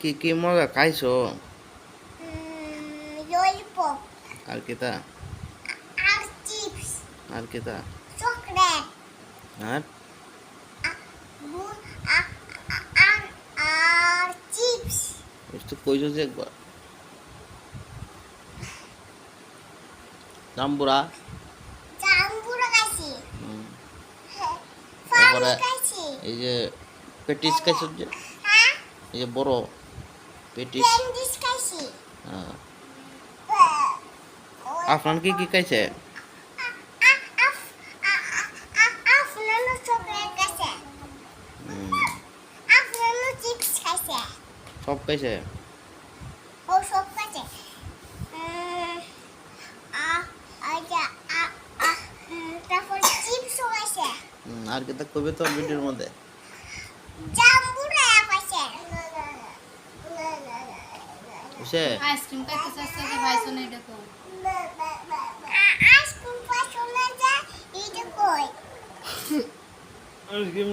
কি কি মজা খাইছো? ললিপপ। আর কিতা আর চিপস। আর কিতা চকলেট। আর? আর আর চিপস একটু কইছো যে একবার। জাম্বুরা? জাম্বুরা খাইছি। তারপরে- এই যে পেটিস খাইছো যে? হ্যাঁ এই যে বড় পেটিস। ক্যান্ডিস হ্যাঁ। আপনার কি কি খাইছে? সব খাইছে? ও সব খাইছে। আর কিতা কবে তো ভিডিওর মধ্যে? বুঝছে আইসক্রিম খাইতে চাইছে যে ভাই শুনে এটা কই আইসক্রিম